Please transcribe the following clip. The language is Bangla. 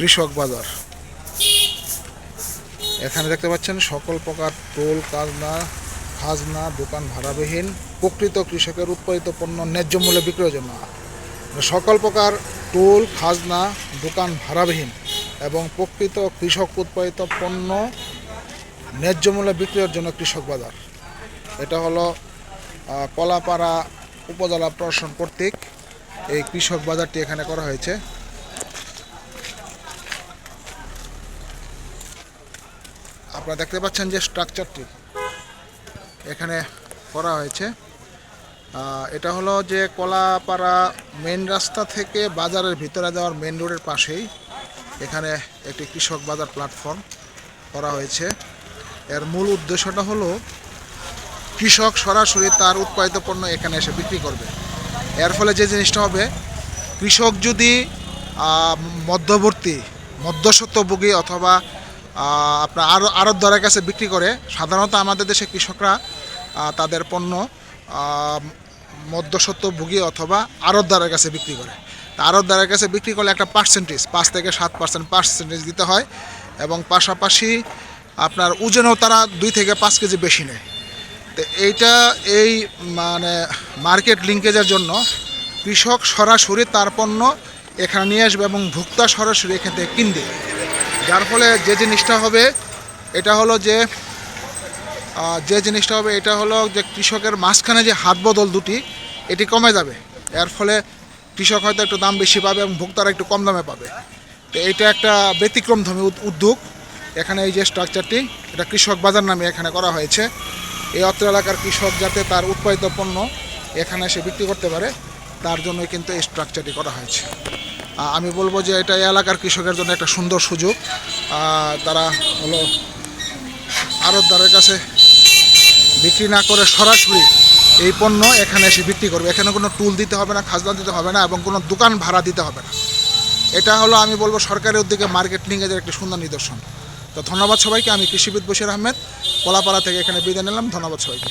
কৃষক বাজার। এখানে দেখতে পাচ্ছেন সকল প্রকার টোল কাজনা খাজনা, দোকান ভাড়াবিহীন, প্রকৃত কৃষকের উৎপাদিত পণ্য, ন্যায্য মূল্যে বিক্রয়ের জন্য। সকল প্রকার টোল, খাজনা, দোকান ভাড়াবিহীন এবং প্রকৃত কৃষক উৎপাদিত পণ্য, ন্যায্য মূল্যে বিক্রয়ের জন্য কৃষক বাজার। এটা হলো কলাপাড়া উপজেলা প্রশাসন কর্তৃক এই কৃষক বাজারটি এখানে করা হয়েছে। আপনারা দেখতে পাচ্ছেন যে স্ট্রাকচারটি এখানে করা হয়েছে। এটা হলো যে কলাপাড়া মেন রাস্তা থেকে বাজারের ভিতরে যাওয়ার মেন রোডের পাশেই এখানে একটি কৃষক বাজার প্ল্যাটফর্ম করা হয়েছে। এর মূল উদ্দেশ্যটা হলো কৃষক সরাসরি তার উৎপাদিত পণ্য এখানে এসে বিক্রি করবে। এর ফলে যে জিনিসটা হবে, কৃষক যদি মধ্যবর্তী, মধ্যস্বত্বভোগী অথবা আপনার আরও আড়তদারের কাছে বিক্রি করে। সাধারণত আমাদের দেশে কৃষকরা তাদের পণ্য আহ, মধ্যস্বত্বভোগী অথবা আড়তদারের কাছে বিক্রি করে। আড়তদারের কাছে বিক্রি করলে একটা পার্সেন্টেজ পাঁচ থেকে সাত পার্সেন্ট পার্সেন্টেজ দিতে হয় এবং পাশাপাশি আপনার ওজনেও তারা দুই থেকে পাঁচ কেজি বেশি নেয়। তো এইটা এই মানে মার্কেট লিঙ্কেজের জন্য কৃষক সরাসরি তার পণ্য এখানে নিয়ে আসবে এবং ভোক্তা সরাসরি এখান থেকে কিনবে। যার ফলে যে জিনিসটা হবে, এটা হলো যে যে জিনিসটা হবে, এটা হলো যে কৃষকের মাঝখানে যে হাত বদল দুটি, এটি কমে যাবে। এর ফলে কৃষক হয়তো একটু দাম বেশি পাবে এবং ভোক্তারা একটু কম দামে পাবে। তো এইটা একটা ব্যতিক্রমধর্মী উদ- উদ্যোগ। এখানে এই যে স্ট্রাকচারটি এটা কৃষক বাজার নামে এখানে করা হয়েছে। এই অত্র এলাকার কৃষক যাতে তার উৎপাদিত পণ্য এখানে এসে বিক্রি করতে পারে, তার জন্যই কিন্তু এই স্ট্রাকচারটি করা হয়েছে। আমি বলব যে এটা এলাকার কৃষকের জন্য একটা সুন্দর সুযোগ। তারা হলো আড়তদারের কাছে বিক্রি না করে সরাসরি এই পণ্য এখানে এসে বিক্রি করবে। এখানে কোনো টুল দিতে হবে না, খাজনা দিতে হবে না এবং কোনো দোকান ভাড়া দিতে হবে না। এটা হলো আমি বলব সরকারের উদ্যোগে মার্কেট লিঙ্কেজের একটি সুন্দর নিদর্শন। তো ধন্যবাদ সবাইকে। আমি কৃষিবিদ বশির আহমেদ, কলাপাড়া থেকে এখানে বিদায় নিলাম। ধন্যবাদ সবাইকে।